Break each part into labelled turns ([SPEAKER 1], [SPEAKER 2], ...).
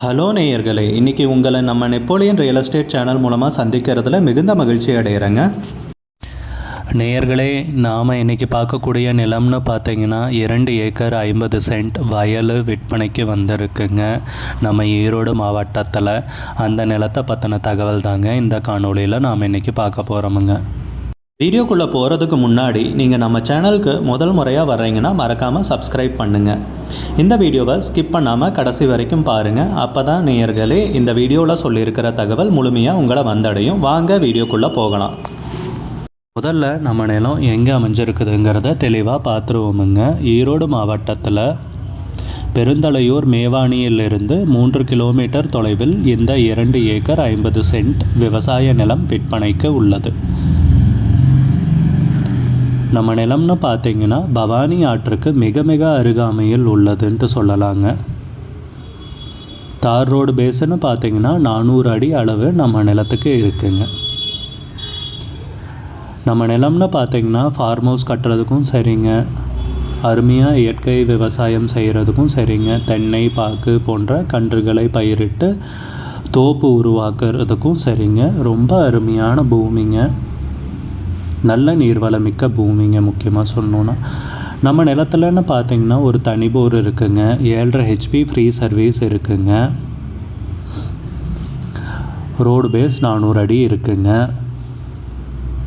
[SPEAKER 1] Hello நேயர்களே இன்றைக்கி உங்களை நம்ம நெப்போலியன் ரியல் எஸ்டேட் சேனல் மூலமாக சந்திக்கிறதுல மிகுந்த மகிழ்ச்சி அடைகிறேங்க நேயர்களே நாம் இன்றைக்கி பார்க்கக்கூடிய நிலம்னு பார்த்தீங்கன்னா இரண்டு ஏக்கர் ஐம்பது சென்ட் வயல் விற்பனைக்கு வந்திருக்குங்க. நம்ம ஈரோடு மாவட்டத்தில் அந்த நிலத்தை பற்றின தகவல் தாங்க இந்த காணொளியில் நாம் இன்றைக்கி பார்க்க போகிறோமுங்க வீடியோக்குள்ளே போகிறதுக்கு முன்னாடி நீங்கள் நம்ம சேனலுக்கு முதல் முறையாக வர்றீங்கன்னா மறக்காமல் சப்ஸ்கிரைப் பண்ணுங்கள் இந்த வீடியோவை ஸ்கிப் பண்ணாமல் கடைசி வரைக்கும் பாருங்கள் அப்போ தான் நேயர்களே இந்த வீடியோவில் சொல்லியிருக்கிற தகவல் முழுமையாக உங்களை வந்தடையும். வாங்க வீடியோக்குள்ளே போகலாம். முதல்ல நம்ம நிலம் எங்கே அமைஞ்சிருக்குதுங்கிறத தெளிவாக பார்த்துருவோமுங்க ஈரோடு மாவட்டத்தில் பெருந்தலையூர் மேவாணியிலிருந்து மூன்று கிலோமீட்டர் தொலைவில் இந்த இரண்டு ஏக்கர் ஐம்பது சென்ட் விவசாய நிலம் விற்பனைக்கு உள்ளது. நம்ம நிலம்னு பார்த்தீங்கன்னா பவானி ஆற்றுக்கு மிக மிக அருகாமையில் உள்ளதுன்ட்டு சொல்லலாங்க. தார் ரோடு பேஸுன்னு பார்த்தீங்கன்னா நானூறு அடி அளவு நம்ம நிலத்துக்கு இருக்குங்க. நம்ம நிலம்னு பார்த்தீங்கன்னா ஃபார்ம் ஹவுஸ் கட்டுறதுக்கும் சரிங்க. அருமையாக இயற்கை விவசாயம் செய்கிறதுக்கும் சரிங்க. தென்னை பாக்கு போன்ற கன்றுகளை பயிரிட்டு தோப்பு உருவாக்குறதுக்கும் சரிங்க. ரொம்ப அருமையான பூமிங்க. நல்ல நீர்வளமிக்க பூமிங்க முக்கியமாக சொல்லணுன்னா நம்ம நிலத்துலன்னு பார்த்தீங்கன்னா ஒரு தனி போர் இருக்குங்க. ஏழரை ஹெச்பி ஃப்ரீ சர்வீஸ் இருக்குங்க. ரோடு பேஸ் நானூறு அடி இருக்குங்க.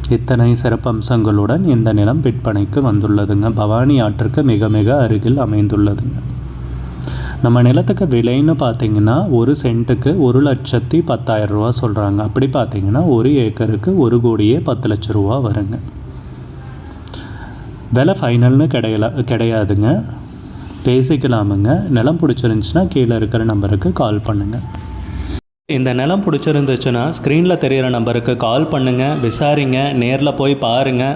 [SPEAKER 1] இத்தனை சிறப்பம்சங்களுடன் இந்த நிலம் விற்பனைக்கு வந்துள்ளதுங்க. பவானி ஆற்றுக்கு மிக மிக அருகில் அமைந்துள்ளதுங்க. நம்ம நிலத்துக்கு விலைன்னு பார்த்தீங்கன்னா ஒரு சென்ட்டுக்கு ஒரு லட்சத்தி பத்தாயிரம் ரூபா சொல்கிறாங்க அப்படி பார்த்தீங்கன்னா ஒரு ஏக்கருக்கு ஒரு கோடியே பத்து லட்ச ரூபா வருங்க. விலை ஃபைனல்னு கிடையல கிடையாதுங்க. பேசிக்கலாமுங்க. நிலம் பிடிச்சிருந்துச்சின்னா கீழே இருக்கிற நம்பருக்கு கால் பண்ணுங்கள் இந்த நிலம் பிடிச்சிருந்துச்சுன்னா ஸ்க்ரீனில் தெரிகிற நம்பருக்கு கால் பண்ணுங்கள் விசாரிங்க. நேரில் போய் பாருங்கள்